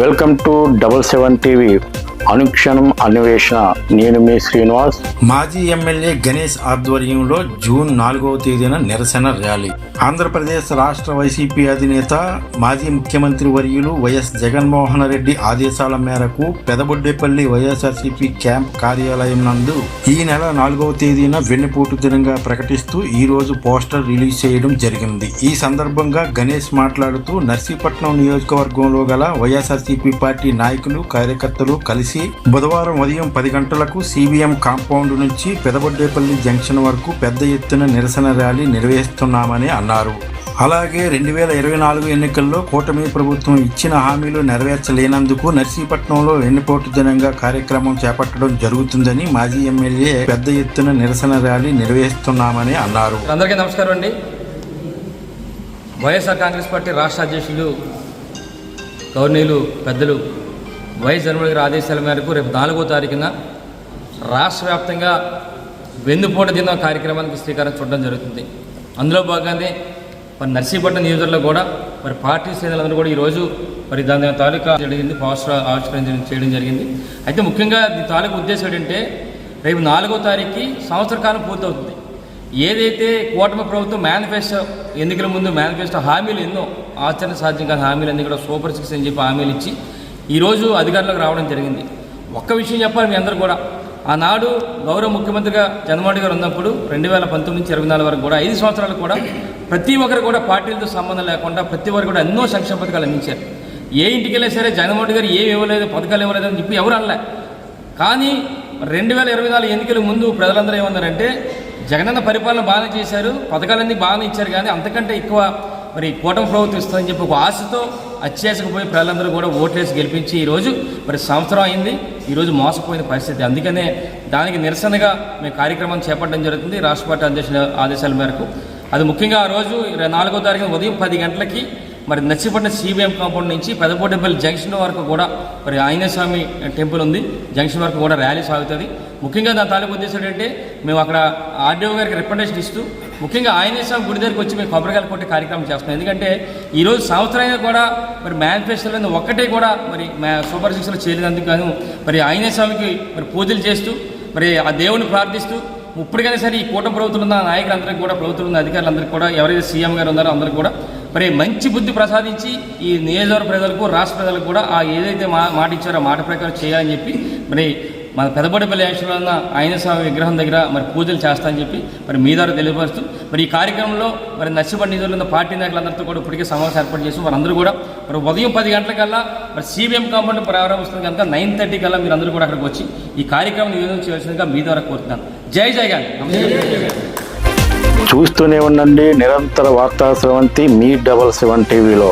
Welcome to double seven TV. అనుక్షణం అన్వేషణ. నేను మీ శ్రీనివాస్. మాజీ ఎమ్మెల్యే గణేష్ ఆధ్వర్యంలో జూన్ నాలుగవ తేదీన నిరసన ర్యాలీ. ఆంధ్రప్రదేశ్ రాష్ట్ర వైసీపీ అధినేత మాజీ ముఖ్యమంత్రి వర్యులు వైఎస్ జగన్మోహన్ రెడ్డి ఆదేశాల మేరకు పెదబొడ్డేపల్లి వైఎస్ఆర్సీపీ క్యాంప్ కార్యాలయం నందు ఈ నెల నాలుగవ తేదీన వెన్నుపోటు దినంగా ప్రకటిస్తూ ఈ రోజు పోస్టర్ రిలీజ్ చేయడం జరిగింది. ఈ సందర్భంగా గణేష్ మాట్లాడుతూ నర్సీపట్నం నియోజకవర్గంలో గల వైఎస్ఆర్సీపీ పార్టీ నాయకులు కార్యకర్తలు కలిసి బుధవారం ఉదయం పది గంటలకు సిబిఎం కాంపౌండ్ నుంచి పెదబొడ్డేపల్లి జంక్షన్ వరకు పెద్ద ఎత్తున నిరసన ర్యాలీ నిర్వహిస్తున్నామని అన్నారు. అలాగే రెండు వేల ఇరవై నాలుగు ఎన్నికల్లో కూటమి ప్రభుత్వం ఇచ్చిన హామీలు నెరవేర్చలేనందుకు నర్సీపట్నంలో వెన్నుపోటు దినంగా కార్యక్రమం చేపట్టడం జరుగుతుందని మాజీ ఎమ్మెల్యే పెద్ద ఎత్తున నిరసన ర్యాలీ నిర్వహిస్తున్నామని అన్నారు. అందరికీ నమస్కారం అండి. వైఎస్ఆర్ కాంగ్రెస్ పార్టీ రాష్ట్ర అధ్యక్షులు గవర్నీలు పెద్దలు వైఎస్ జగన్మోహన్ గారి ఆదేశాల మేరకు రేపు నాలుగో తారీఖున రాష్ట్ర వ్యాప్తంగా వెన్నుపోట దినం కార్యక్రమానికి శ్రీకారం చూడడం జరుగుతుంది. అందులో భాగంగానే మరి నర్సీపట్నం నియోజకవర్గంలో కూడా మరి పార్టీ శ్రేణులందరూ కూడా ఈరోజు మరి దాని తాలూకా జరిగింది పాస్టర్ ఆవిష్కరణ చేయడం జరిగింది. అయితే ముఖ్యంగా దీని తాలూకా ఉద్దేశం ఏంటంటే రేపు నాలుగో తారీఖుకి సంవత్సర కాలం పూర్తవుతుంది. ఏదైతే కూటమి ప్రభుత్వం మేనిఫెస్టో ఎన్నికల ముందు మేనిఫెస్టో హామీలు ఎన్నో ఆచరణ సాధ్యం కాని హామీలు అన్నీ కూడా సూపర్ సిక్స్ అని చెప్పి హామీలు ఇచ్చి ఈరోజు అధికారంలోకి రావడం జరిగింది. ఒక్క విషయం చెప్పాలి మీ అందరూ కూడా. ఆనాడు గౌరవ ముఖ్యమంత్రిగా చంద్రబాబు గారు ఉన్నప్పుడు రెండు వేల పంతొమ్మిది నుంచి ఇరవై నాలుగు వరకు కూడా ఐదు సంవత్సరాలు కూడా ప్రతి ఒక్కరు కూడా పార్టీలతో సంబంధం లేకుండా ప్రతి ఒక్కరు కూడా ఎన్నో సంక్షేమ పథకాలు అందించారు. ఏ ఇంటికి వెళ్ళినా సరే జగన్మోహన్ గారు ఏమి ఇవ్వలేదు పథకాలు ఇవ్వలేదు అని చెప్పి ఎవరు అనలే. కానీ రెండు వేల ఇరవై నాలుగు ఎన్నికల ముందు ప్రజలందరూ ఏమన్నారంటే జగనన్న పరిపాలన బాగానే చేశారు పథకాలన్నీ బాగానే ఇచ్చారు కానీ అంతకంటే ఎక్కువ మరి కూటమి ప్రభుత్వం ఇస్తుందని చెప్పి ఒక ఆశతో అత్యాశకపోయి ప్రజలందరూ కూడా ఓట్లేసి గెలిపించి ఈరోజు మరి సంవత్సరం అయింది. ఈరోజు మోసపోయిన పరిస్థితి. అందుకనే దానికి నిరసనగా మేము కార్యక్రమం చేపట్టడం జరుగుతుంది. రాష్ట్ర పార్టీ అధ్యక్షుల ఆదేశాల మేరకు. అది ముఖ్యంగా ఆ రోజు ఇరవై నాలుగో తారీఖున ఉదయం పది గంటలకి మరి నర్సీపట్నం సిబిఎం కాంపౌండ్ నుంచి పెదపోటపల్లి జంక్షన్ వరకు కూడా మరి ఆంజనేయస్వామి టెంపుల్ ఉంది. జంక్షన్ వరకు కూడా ర్యాలీ సాగుతుంది. ముఖ్యంగా దాని తాలూకు ఉద్దేశం ఏంటంటే మేము అక్కడ ఆర్డీఓ గారికి రిప్రజెంటేషన్ ఇస్తూ ముఖ్యంగా ఆంజనేయ స్వామి గుడి దగ్గరికి వచ్చి మేము కొబ్బరికాయలు కొట్టే కార్యక్రమం చేస్తున్నాం. ఎందుకంటే ఈరోజు సంవత్సరంగా కూడా మరి మేనిఫెస్టోలో ఒక్కటే కూడా మరి సూపర్ సిక్స్లో చేరినందుకు గాను మరి ఆంజనేయ స్వామికి మరి పూజలు చేస్తూ మరి ఆ దేవుని ప్రార్థిస్తూ ఇప్పటికైనా సరే ఈ కూటమి ప్రభుత్వం ఉన్న నాయకులందరికీ కూడా ప్రభుత్వం ఉన్న అధికారులందరికీ కూడా ఎవరైతే సీఎం గారు ఉన్నారో అందరికీ కూడా మరి మంచి బుద్ధి ప్రసాదించి ఈ నియోజకవర్గ ప్రజలకు రాష్ట్ర ప్రజలకు కూడా ఆ ఏదైతే మా మాట ఇచ్చారో మాట ప్రకారం చేయాలని చెప్పి మరి మన పెదబడిపల్లి యాక్షన్లో ఆయన స్వామి విగ్రహం దగ్గర మరి పూజలు చేస్తానని చెప్పి మరి మీ ద్వారా తెలియపరుస్తూ మరి ఈ కార్యక్రమంలో మరి నర్సిపల్లి నిధులు ఉన్న పార్టీ నాయకులందరితో కూడా ఇప్పటికే సమావేశం ఏర్పాటు చేసి వారందరూ కూడా మరి ఉదయం పది గంటలకల్లా మరి సిబిఎం కాంపౌండ్ ప్రారంభిస్తుంది కనుక నైన్ థర్టీ కల్లా మీరు అందరూ కూడా అక్కడికి వచ్చి ఈ కార్యక్రమం నివేదన చేయాల్సిందిగా మీ ద్వారా కోరుతున్నాను. జై జై గాంధీ. చూస్తూనే ఉండండి నిరంతర వార్తా స్రవంతి మీ డబల్ సెవెన్ టీవీలో.